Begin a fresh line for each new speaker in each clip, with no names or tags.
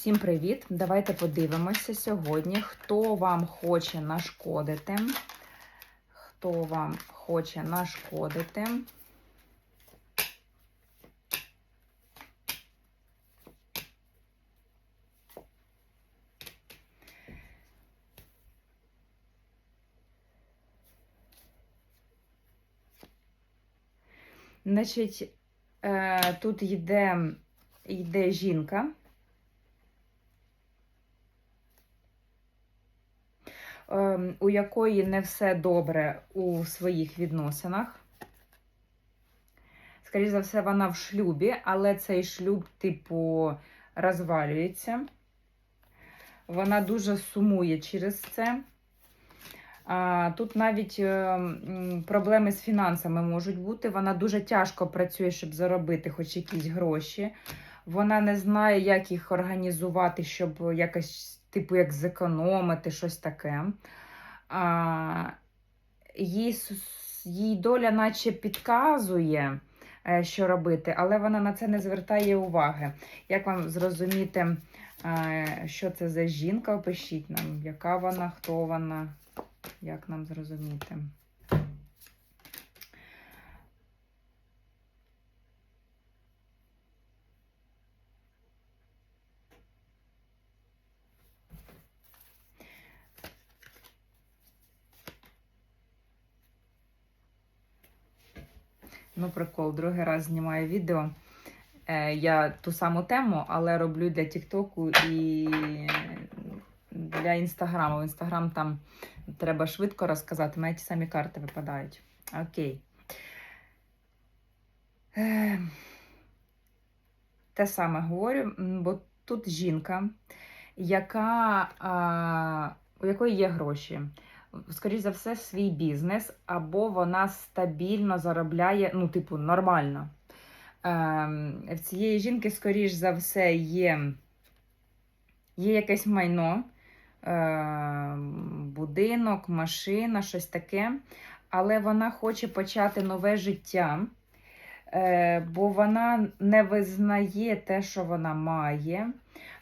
Всім привіт! Давайте подивимося сьогодні, хто вам хоче нашкодити. Хто вам хоче нашкодити. Значить, е, тут йде, йде жінка. У якої не все добре у своїх відносинах. Скоріше за все, вона в шлюбі, але цей шлюб, типу, розвалюється. Вона дуже сумує через це. Тут навіть е, проблеми з фінансами можуть бути. Вона дуже тяжко працює, щоб заробити хоч якісь гроші. Вона не знає, як їх організувати, щоб якось типу, як зекономити, щось таке. А, їй, їй доля наче підказує, е, що робити, але вона на це не звертає уваги. Як вам зрозуміти, е, що це за жінка? Опишіть нам, яка вона, хто вона, як нам зрозуміти. Ну, прикол, другий раз знімаю відео. Е, я ту саму тему, але роблю для Тіктоку і для Інстаграму. В Інстаграм там треба швидко розказати, мене ті самі карти випадають. Окей. Е, те саме говорю, бо тут жінка, яка, а, у якої є гроші скоріш за все, свій бізнес, або вона стабільно заробляє, ну, типу, нормально. Ем, в цієї жінки, скоріш за все, є, є якесь майно, ем, будинок, машина, щось таке. Але вона хоче почати нове життя, е, бо вона не визнає те, що вона має.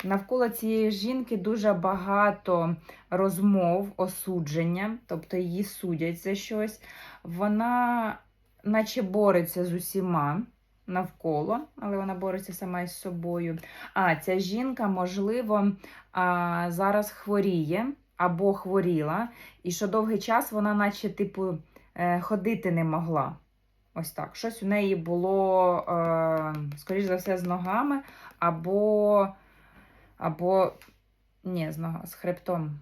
Навколо цієї жінки дуже багато розмов, осудження, тобто її судять за щось. Вона, наче, бореться з усіма навколо, але вона бореться сама із собою. А ця жінка, можливо, зараз хворіє або хворіла, і що довгий час вона, наче, типу, е, ходити не могла. Ось так. Щось у неї було, е, скоріш за все, з ногами, або. Або ні, з, нога, з хребтом.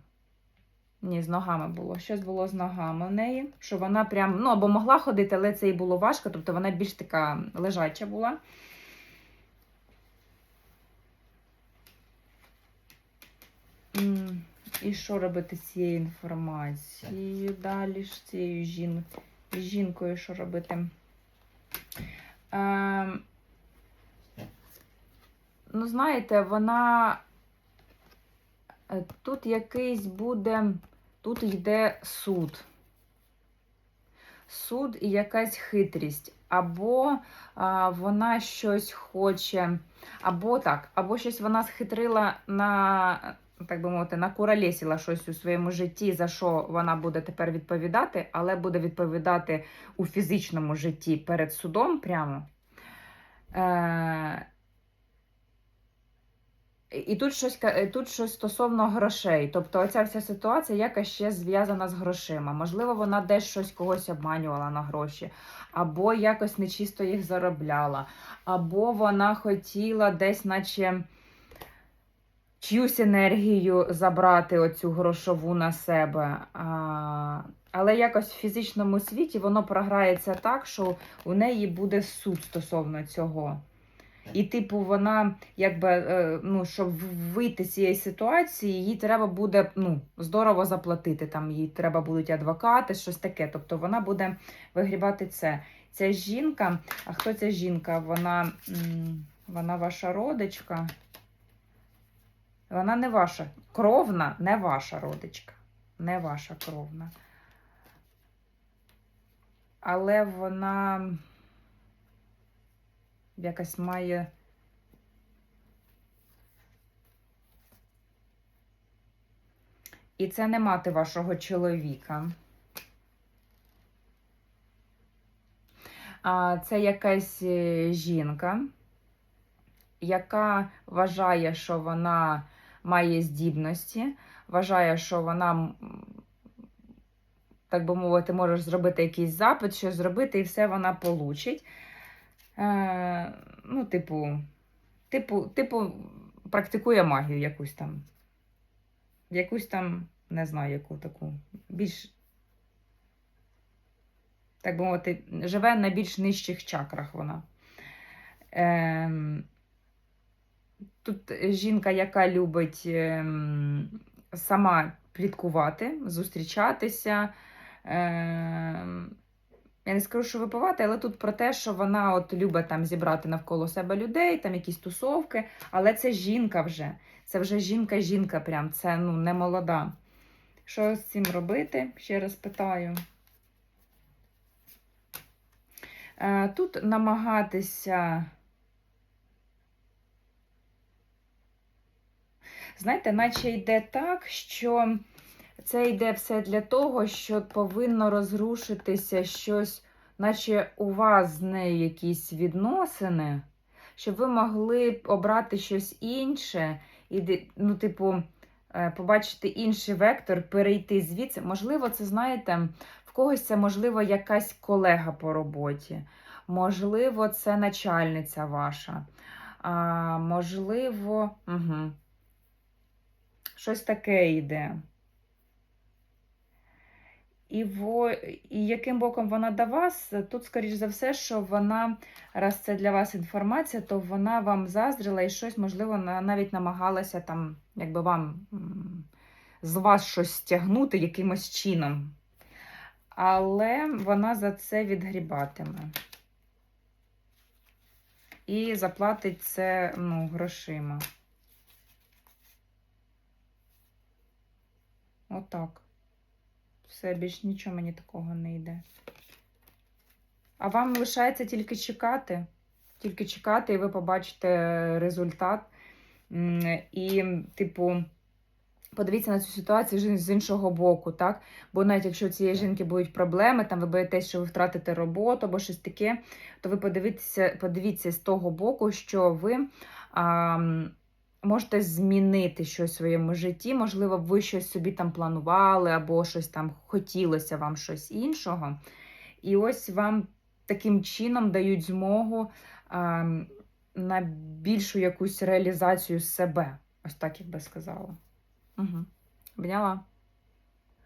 Ні, з ногами було. Щось було з ногами в неї. Що вона прям, ну, або могла ходити, але це їй було важко, тобто вона більш така лежача була. І що робити з цією інформацією? Далі з цією жін... жінкою, що робити? Ем... Ну, знаєте, вона Е, Тут якийсь буде, тут йде суд. Суд і якась хитрість. Або а, вона щось хоче, або так, або щось вона схитрила на, так би мовити, накуралєсіла щось у своєму житті, за що вона буде тепер відповідати, але буде відповідати у фізичному житті перед судом прямо. Е, і тут щось тут щось стосовно грошей. Тобто, оця вся ситуація якась ще зв'язана з грошима. Можливо, вона десь щось когось обманювала на гроші, або якось нечисто їх заробляла, або вона хотіла десь, наче чиюсь енергію забрати оцю грошову на себе. А, але якось в фізичному світі воно програється так, що у неї буде суд стосовно цього. І, типу, вона, якби, е, ну, щоб вийти з цієї ситуації, їй треба буде ну, здорово заплатити. Там їй треба будуть адвокати, щось таке. Тобто вона буде вигрібати це. Ця жінка, а хто ця жінка? Вона, вона ваша родичка. Вона не ваша. Кровна, не ваша родичка. Не ваша кровна. Але вона якась має І це не мати вашого чоловіка. А це якась е, жінка, яка вважає, що вона має здібності, вважає, що вона, так би мовити, може зробити якийсь запит, щось зробити, і все вона получить. Е, ну, типу, типу, типу, практикує магію якусь там. Якусь там, не знаю, яку таку. Більш, так би мовити, живе на більш нижчих чакрах вона. Ем, тут жінка, яка любить ем, сама пліткувати, зустрічатися. Ем, я не скажу, що випивати, але тут про те, що вона от любить там зібрати навколо себе людей, там якісь тусовки, але це жінка вже. Це вже жінка-жінка, прям це ну, не молода. Що з цим робити? Ще раз питаю. Е, Тут намагатися. Знаєте, наче йде так, що це йде все для того, що повинно розрушитися щось, наче у вас з нею якісь відносини, щоб ви могли обрати щось інше, і, ну, типу, е, побачити інший вектор, перейти звідси. Можливо, це знаєте, в когось це можливо якась колега по роботі, можливо, це начальниця ваша. А, можливо, угу. щось таке йде. І, во, і яким боком вона до вас? Тут, скоріш за все, що вона, раз це для вас інформація, то вона вам заздрила і щось, можливо, на- навіть намагалася там, якби вам з вас щось стягнути якимось чином. Але вона за це відгрібатиме. І заплатить це ну, грошима. Отак. Все, більш нічого мені такого не йде. А вам лишається тільки чекати. Тільки чекати, і ви побачите результат. І, типу, подивіться на цю ситуацію з іншого боку, так? Бо навіть якщо у цієї жінки будуть проблеми, там ви боїтесь, що ви втратите роботу або щось таке, то ви подивіться, подивіться з того боку, що ви. А, можете змінити щось в своєму житті. Можливо, ви щось собі там планували, або щось там хотілося вам щось іншого. І ось вам таким чином дають змогу а, на більшу якусь реалізацію себе. Ось так, як би сказала. Угу. Поняла?